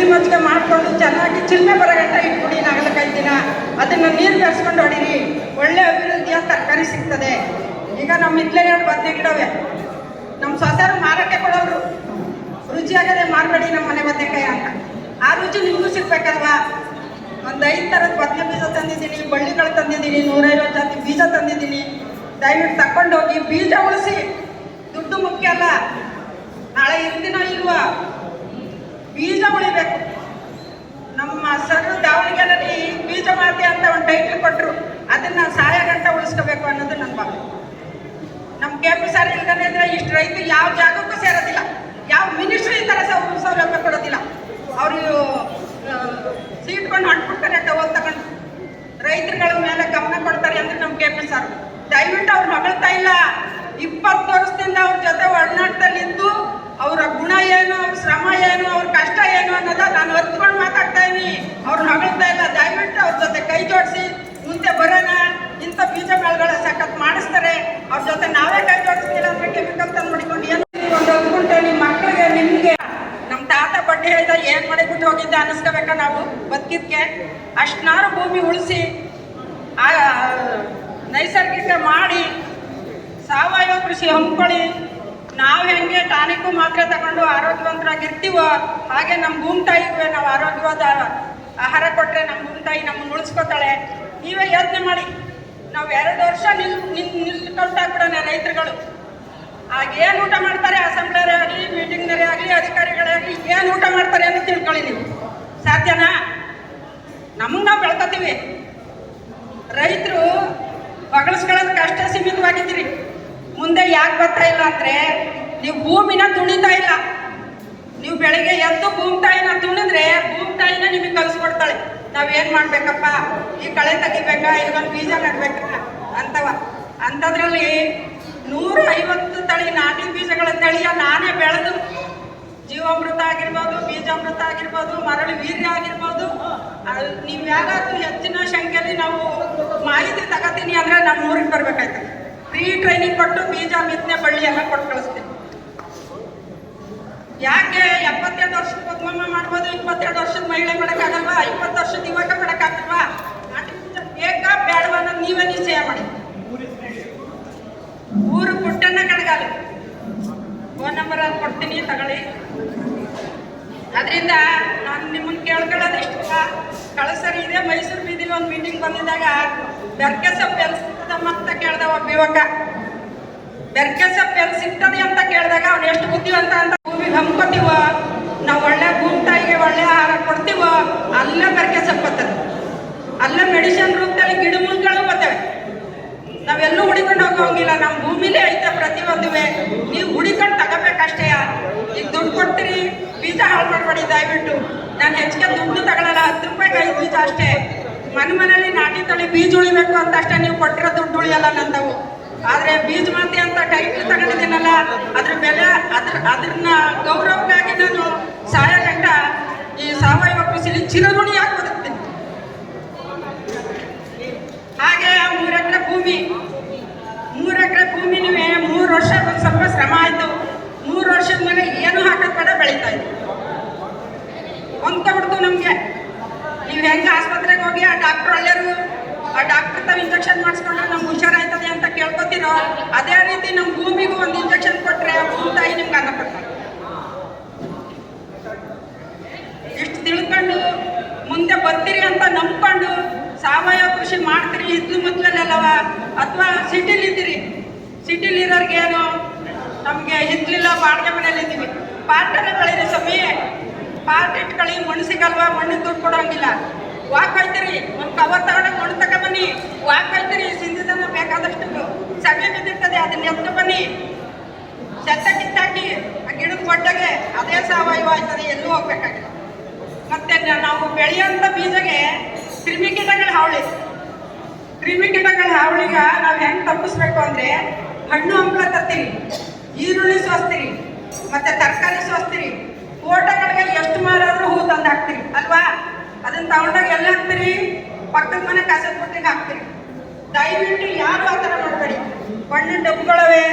ಹುಳಿ ಮಜ್ಜಿಗೆ ಮಾಡಿಕೊಂಡು ಚೆನ್ನಾಗಿ ಚಿಲ್ಮೆ ಬರಗಂಟ ಇಟ್ಬಿಡಿ, ನಾಗಲಕಾಯಿ ದಿನ. ಅದನ್ನು ನೀರು ಬೆರೆಸ್ಕೊಂಡು ಹೊಡೀರಿ. ಒಳ್ಳೆ ಅಭಿವೃದ್ಧಿಯ ತರಕಾರಿ ಸಿಗ್ತದೆ. ಈಗ ನಮ್ಮ ಇದ್ಲೇ ಎರಡು ಬದ್ನೆ ಗಿಡವೆ. ನಮ್ಮ ಸೊಸರು ಮಾರಕ್ಕೆ ಕೊಡೋರು. ರುಚಿಯಾಗದೆ ಮಾರಬೇಡಿ ನಮ್ಮ ಮನೆ ಬದನೆಕಾಯಿ ಅಂತ. ಆ ರುಚಿ ನಿಮಗೂ ಸಿಗ್ಬೇಕಲ್ವಾ? ಒಂದು ಐದು ಥರದ ಬದನೆ ಬೀಜ ತಂದಿದ್ದೀನಿ, ಬಳ್ಳಿಗಳು ತಂದಿದ್ದೀನಿ, ನೂರೈವತ್ತು ಜಾತಿ ಬೀಜ ತಂದಿದ್ದೀನಿ. ದಯವಿಟ್ಟು ತಗೊಂಡೋಗಿ ಬೀಜ ಉಳಿಸಿ. ದುಡ್ಡು ಮುಖ್ಯ ಅಲ್ಲ. ನಾಳೆ ಇರ್ತೀನೋ ಇಲ್ವಾ? ಬೀಜ ಉಳಿಬೇಕು. ನಮ್ಮ ಸರ್ ದಾವಣಗೆರೆಯಲ್ಲಿ ಬೀಜ ಮಾತೆ ಅಂತ ಒಂದು ಟೈಟ್ಲ್ ಕೊಟ್ಟರು ಅದನ್ನ ಸಹಾಯ ಗಂಟ ಉಳಿಸ್ಕೋಬೇಕು ಅನ್ನೋದು ನನ್ನ ಭಾವನೆ. ನಮ್ಮ ಕೆ ಪಿ ಸರ್ ಇಲ್ದಾನೆ ಇದ್ರೆ ಇಷ್ಟು ರೈತರು ಯಾವ ಜಾಗಕ್ಕೂ ಸೇರೋದಿಲ್ಲ. ಯಾವ ಮಿನಿಸ್ಟ್ರಿ ಈ ಥರ ಸೌಲಭ್ಯ ಕೊಡೋದಿಲ್ಲ. ಅವರು ಸೀಟ್ಕೊಂಡು ಅಂಟ್ಬಿಡ್ತಾರೆ ಟವಲ್ ತಗೊಂಡು. ರೈತರುಗಳ ಮೇಲೆ ಗಮನ ಕೊಡ್ತಾರೆ ಅಂದ್ರೆ ನಮ್ಮ ಕೆ ಪಿ ಸರ್. ದಯವಿಟ್ಟು ಅವ್ರು ಹೊಗಳ್ತಾ ಇಲ್ಲ. ಇಪ್ಪತ್ತು ವರ್ಷದಿಂದ ಅವ್ರ ಜೊತೆ ಒಡನಾಟದಲ್ಲಿದ್ದು ಅವರ ಗುಣ ಏನು, ಅವ್ರ ಶ್ರಮ ಏನು, ಅವ್ರ ಕಷ್ಟ ಏನು ಅನ್ನೋದ ನಾನು ಹೊತ್ಕೊಂಡು ಮಾತಾಡ್ತಾ ಇದೀನಿ. ಅವ್ರನ್ನ ಹೊಗಳ್ತಾ ಇಲ್ಲ ದಯವಿಟ್ಟು ಅವ್ರ ಜೊತೆ ಕೈ ಜೋಡಿಸಿ, ಮುಂದೆ ಬರೋಣ. ಇಂಥ ಬೀಜ ಮೇಳಗಳ ಸಖತ್ ಮಾಡಿಸ್ತಾರೆ. ಅವ್ರ ಜೊತೆ ನಾವೇ ಕೈ ಜೋಡಿಸ್ತಿಲ್ಲ ಅಂದ್ರೆ ಕೆಮಿಕಲ್ ತಂದು ಮಾಡಿಕೊಂಡು ಏನು ಒಂದು ಅಂದ್ಕೊಂಡೆ ನಿಮ್ಮ ಮಕ್ಕಳಿಗೆ ನಿಮಗೆ. ನಮ್ಮ ತಾತ ಬಡ್ಡಿ ಹೇಳಿದ, ಏನ್ ಮಾಡಿಬಿಟ್ಟು ಹೋಗಿದ್ದೆ? ಅನ್ನಿಸ್ಕೋಬೇಕಾ ನಾವು? ಬದುಕಿದ್ಕೆ? ಅಷ್ಟನಾರು ಭೂಮಿ ಉಳಿಸಿ ನೈಸರ್ಗಿಕ ಮಾಡಿ, ಸಾವಯವ ಕೃಷಿ ಹಮ್ಮಿಕೊಳ್ಳಿ ನಾವು ಹೆಂಗೆ ಟಾನಿಕು ಮಾತ್ರೆ ತಗೊಂಡು ಆರೋಗ್ಯವಂತರಾಗಿರ್ತೀವೋ ಹಾಗೆ ನಮ್ಮ ಭೂಮಿ ತಾಯಿಗೂ ನಾವು ಆರೋಗ್ಯವಾದ ಆಹಾರ ಕೊಟ್ಟರೆ ನಮ್ಮ ಭೂಮಿ ತಾಯಿ ನಮ್ಮನ್ನು ಉಳಿಸ್ಕೊತಾಳೆ. ನೀವೇ ಯೋಚನೆ ಮಾಡಿ. ನಾವು ಎರಡು ವರ್ಷ ನಿಲ್ ನಿಲ್ ನಿಲ್ಕೊಂಡಾಗ್ಬಿಡೋಣ ರೈತರುಗಳು. ಆಗ ಏನು ಊಟ ಮಾಡ್ತಾರೆ ಅಸೆಂಬ್ಲಿಯರೇ ಆಗಲಿ, ಮೀಟಿಂಗ್ನರೇ ಆಗಲಿ, ಅಧಿಕಾರಿಗಳೇ ಆಗಲಿ, ಏನು ಊಟ ಮಾಡ್ತಾರೆ ಅಂತ ತಿಳ್ಕೊಳ್ಳಿ ನೀವು. ಸಾಧ್ಯನಾ? ನಮಗೆ ನಾವು ಬೆಳ್ಕೊತೀವಿ. ರೈತರು ಬಗಳಿಸ್ಕೊಳ್ಳೋದಕ್ಕೆ ಅಷ್ಟೇ ಸೀಮಿತವಾಗಿದ್ದೀರಿ. ಯಾಕೆ ಬರ್ತಾ ಇಲ್ಲ ಅಂದ್ರೆ ನೀವು ಭೂಮಿನ ತುಣಿತಾ ಇಲ್ಲ. ನೀವು ಬೆಳಗ್ಗೆ ಎದ್ದು ಭೂಮಿ ತಾಯಿನ ತುಣಿದ್ರೆ ಭೂಮಿ ತಾಯಿನ ನಿಮಗೆ ಕಲಿಸ್ಕೊಡ್ತಾಳೆ. ನಾವೇನ್ ಮಾಡ್ಬೇಕಪ್ಪ? ಈ ಕಳೆ ತೆಗಿಬೇಕಾ? ಇದೊಂದು ಬೀಜ ನೆಡ್ಬೇಕಾ ಅಂತವ. ಅಂಥದ್ರಲ್ಲಿ ನೂರ ಐವತ್ತು ತಳಿ ನಾಟಿ ಬೀಜಗಳ ತಳಿಯ ನಾನೇ ಬೆಳೆದು. ಜೀವಾಮೃತ ಆಗಿರ್ಬೋದು, ಬೀಜಾಮೃತ ಆಗಿರ್ಬೋದು, ಮರಳಿ ವೀರ್ಯ ಆಗಿರ್ಬೋದು. ನೀವು ಯಾರಾದ್ರೂ ಹೆಚ್ಚಿನ ಸಂಖ್ಯೆಯಲ್ಲಿ ನಾವು ಮಾಹಿತಿ ತಗೋತೀನಿ ಅಂದ್ರೆ ನಮ್ಮ ಊರಿಗೆ ಬರ್ಬೇಕಾಯ್ತದೆ. ಫ್ರೀ ಟ್ರೈನಿಂಗ್ ಕೊಟ್ಟು ಬೀಜ ಬಿತ್ತನೆ ಬಳ್ಳಿ ಎಲ್ಲ ಕೊಟ್ಟು ಕಳಿಸ್ತೀನಿ. ಯಾಕೆ ಎಪ್ಪತ್ತೆರಡು ವರ್ಷದ ಪದ್ಮಮ್ಮ ಮಾಡ್ಬೋದು, ಇಪ್ಪತ್ತೆರಡು ವರ್ಷದ ಮಹಿಳೆ ಮಾಡೋಕ್ಕಾಗಲ್ವಾ ಇಪ್ಪತ್ತು ವರ್ಷದ ಯುವಕ ಮಾಡೋಕ್ಕಾಗಲ್ವಾ ಬೇಕಾ ಬೇಡವಾ ನೀವೇ ನಿಶ್ಚಯ ಮಾಡಿ. ಊರು ಪುಟ್ಟಣ್ಣ ಕಡಗಾಲು ಫೋನ್ ನಂಬರ್ ಅಲ್ಲಿ ಕೊಡ್ತೀನಿ, ತಗೊಳ್ಳಿ. ಅದರಿಂದ ನಾನು ನಿಮ್ಮನ್ನು ಕೇಳ್ಕೊಳ್ಳೋದು ಇಷ್ಟ ಕಳಸರಿ ಇದೆ, ಮೈಸೂರು ಬೀದಿಲಿ ಒಂದು ಮೀಟಿಂಗ್ ಬಂದಿದ್ದಾಗ ಬೆರ್ಕೆ ಸೊಪ್ಪು ಸಿಗ್ತದಮ್ಮ ಅಂತ ಕೇಳ್ದ ಒಬ್ಬ ಯುವಕ. ಬೆರ್ಕೆ ಸೊಪ್ಪು ಎಲ್ಲಿ ಸಿಗ್ತದೆ ಅಂತ ಕೇಳಿದಾಗ ಅವ್ನು ಎಷ್ಟು ಬುದ್ಧಿವಂತ ಅಂತ ಭೂಮಿಗೆ ಹಮ್ಕೋತೀವೋ? ನಾವು ಒಳ್ಳೆ ಭೂಮಿ ತಾಯಿಗೆ ಒಳ್ಳೆ ಆಹಾರ ಕೊಡ್ತೀವೋ? ಅಲ್ಲೇ ಬೆರ್ಕೆ ಬರ್ತದೆ. ಅಲ್ಲೇ ಮೆಡಿಸಿನ್ ರೂಪದಲ್ಲಿ ಮುಂದ್ಗಳು ಬರ್ತವೆ. ನಾವೆಲ್ಲೂ ಹುಡಿಕೊಂಡು ಹೋಗೋಂಗಿಲ್ಲ ನಮ್ಮ ಭೂಮಿಲೇ ಐತೆ ಪ್ರತಿಯೊಂದುವೆ. ನೀವು ಹುಡಿಕೊಂಡು ತಗೋಬೇಕಷ್ಟೇ ಈಗ ದುಡ್ಡು ಕೊಡ್ತೀರಿ ಬೀಜ ಹಾಳು ಮಾಡಬೇಡಿ, ದಯವಿಟ್ಟು. ನಾನು ಹೆಚ್ಚಿಗೆ ದುಡ್ಡು ತಗೊಳಲ್ಲ, ಹತ್ತು ರೂಪಾಯಿ ಐದು ಬೀಜ ಅಷ್ಟೇ. ಮನೆ ಮನೇಲಿ ನಾಟಿ ತಳಿ ಬೀಜ ಉಳಿಬೇಕು ಅಂತ ಅಷ್ಟೇ ನೀವು ಕೊಟ್ಟಿರೋ ದುಡ್ಡು ಉಳಿಯಲ್ಲ ನಂದವು. ಆದ್ರೆ ಬೀಜ ಮಾತೆ ಅಂತ ಟೈಟ್ಲ್ ತಗೊಂಡಿದ್ದೀನಲ್ಲ, ಅದ್ರ ಬೆಲೆ, ಅದ್ರ ಅದನ್ನ ಗೌರವಕ್ಕಾಗಿ ನಾನು ಸಹಾಯ ಗಂಟ ಈ ಸಾವಯವ ಕೃಷಿಲಿ ಚಿರಋಣಿಯಾಗಿ ಬದುಕ್ತೀನಿ. ಹಾಗೆ ಮೂರು ಎಕರೆ ಭೂಮಿ ಮೂರು ಎಕರೆ ಭೂಮಿ ನೀವೇ ಮೂರು ವರ್ಷ ಒಂದು ಸ್ವಲ್ಪ ಶ್ರಮ ಆಯಿತು ಮೂರು ವರ್ಷದ ಮೇಲೆ ಏನು ಹಾಕೋದ್ ಬೇಡ ಬೆಳೀತಾ ಇದ್ವಿ ಹೊಂದ್ಕೊಬಿಡ್ತು ನಮಗೆ ನೀವು ಹೆಂಗೆ ಆಸ್ಪತ್ರೆಗೆ ಹೋಗಿ ಆ ಡಾಕ್ಟ್ರ್ ಒಳ್ಳೆಯರು ಆ ಡಾಕ್ಟ್ರ್ ತಾವು ಇಂಜೆಕ್ಷನ್ ಮಾಡಿಸ್ಕೊಂಡ್ರೆ ನಮ್ಗೆ ಹುಷಾರಾಯ್ತದೆ ಅಂತ ಕೇಳ್ಕೊತೀರೋ ಅದೇ ರೀತಿ ನಮ್ಮ ಭೂಮಿಗೂ ಒಂದು ಇಂಜೆಕ್ಷನ್ ಕೊಟ್ಟರೆ ಭೂಮಿ ತಾಯಿ ನಿಮ್ಗೆ ಅನ್ನ ಕೊಡ್ತಾರೆ ಇಷ್ಟು ತಿಳ್ಕೊಂಡು ಮುಂದೆ ಬರ್ತೀರಿ ಅಂತ ನಂಬ್ಕೊಂಡು ಸಾವಯವ ಕೃಷಿ ಮಾಡ್ತೀರಿ, ಇದ್ಲು ಮುತ್ತಲಲ್ಲವ ಅಥವಾ ಸಿಟಿಲಿ ಇದ್ದೀರಿ? ಸಿಟಿಲಿ ಇರೋರ್ಗೆ ಏನು? ನಮಗೆ ಹಿಂದ್ಲಿಲ್ಲ ಬಾಡಿಗೆ ಮನೇಲಿ ಇದ್ದೀವಿ. ಪಾರ್ಟಲ್ಲೇ ಬೆಳೀರಿ ಸ್ವಾಮಿ. ಪಾರ್ಟ್ ಇಟ್ಕೊಳ್ಳಿ, ಮಣ್ಣು ಸಿಗಲ್ವಾ? ಮಣ್ಣು ದುಡ್ಡು ಕೊಡೋಂಗಿಲ್ಲ. ವಾಕ್ ಹೋಯ್ತೀರಿ. ಒಂದು ಕವರ್ ತಗೊಂಡು ಮಣ್ಣು ತಗೊಬನ್ನಿ ವಾಕ್ ಹೋಯ್ತೀರಿ. ಸಿಂಧದನ್ನ ಬೇಕಾದಷ್ಟು ಸಭೆ ಬಿದ್ದಿರ್ತದೆ, ಅದನ್ನ ಎತ್ತು ಬನ್ನಿ. ಸೆತ್ತ ಕಿತ್ತಾಕಿ, ಆ ಗಿಡದ ಅದೇ ಸಾವಯವ ಆಯ್ತದೆ, ಎಲ್ಲೂ ಹೋಗ್ಬೇಕಾಗಿಲ್ಲ. ಮತ್ತೆ ನಾವು ಬೆಳೆಯುವಂಥ ಬೀಜಗೆ ಕ್ರಿಮಿಕೀಟಗಳ ಹಾವಳಿ. ಕ್ರಿಮಿಕೀಟಗಳ ಹಾವಳಿಗ ನಾವು ಹೆಂಗೆ ತಪ್ಪಿಸ್ಬೇಕು ಅಂದ್ರೆ ಹಣ್ಣು ಹಂಪಲ ತರ್ತೀರಿ ಈರುಳ್ಳಿ ಸೋಸ್ತೀರಿ, ಮತ್ತೆ ತರಕಾರಿ ಸೋಸ್ತೀರಿ, ತೋಟಗಳಿಗೆ ಎಷ್ಟು ಮಾರಾದ್ರೂ ಹೂ ತಂದು ಹಾಕ್ತೀರಿ, ಅಲ್ವಾ? ಅದನ್ನ ತಗೊಂಡಾಗ ಎಲ್ಲ ಹಾಕ್ತೀರಿ? ಪಕ್ಕದ ಮನೆ ಕಸದ ಬುಟ್ಟಿಗೆ ಹಾಕ್ತೀರಿ. ದಯವಿಟ್ಟು ಯಾರು ಆ ಥರ ಮಾಡಬೇಡಿ. ಮಣ್ಣಿನ ಡಬ್ಬಗಳವೆ,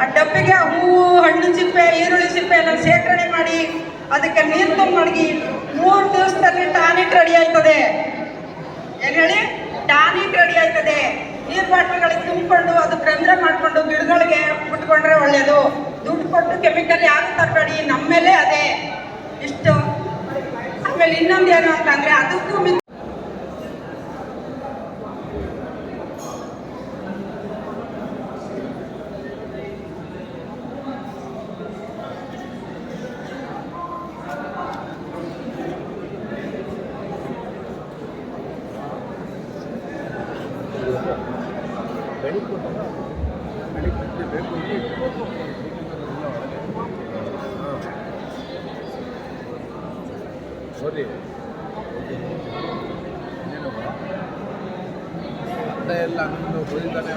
ಆ ಡಬ್ಬಿಗೆ ಹೂವು, ಹಣ್ಣು ಸಿಪ್ಪೆ ಈರುಳ್ಳಿ ಸಿಪ್ಪೆ ಎಲ್ಲ ಶೇಖರಣೆ ಮಾಡಿ ಅದಕ್ಕೆ ನೀರು ತುಂಬಿ ಮೂರು ದಿವಸದಲ್ಲಿ ಟಾನಿಟ್ ರೆಡಿ ಆಯ್ತದೆ. ಏನ್ ಹೇಳಿ? ಟಾನಿಟ್ ರೆಡಿ ಆಯ್ತದೆ. ನೀರ್ ಬಾಟ್ಲಿಗಳಿಗೆ ತುಂಬಿಕೊಂಡು ಅದು ರಂಧ್ರ ಮಾಡ್ಕೊಂಡು ಗಿಡಗಳಿಗೆ ಬಿಟ್ಕೊಂಡ್ರೆ ಒಳ್ಳೇದು. ದುಡ್ಡು ಕೊಟ್ಟು ಕೆಮಿಕಲ್ ಯಾರು ತರಬೇಡಿ ನಮ್ಮ ಮೇಲೆ ಅದೇ. ಇಷ್ಟು. ಆಮೇಲೆ ಇನ್ನೊಂದು ಏನು ಅಂತಂದ್ರೆ ಅದಕ್ಕೂ ಸರಿ. ಎಲ್ಲ ನಿಮ್ಮದು ಹೊಡಿತಾನೆ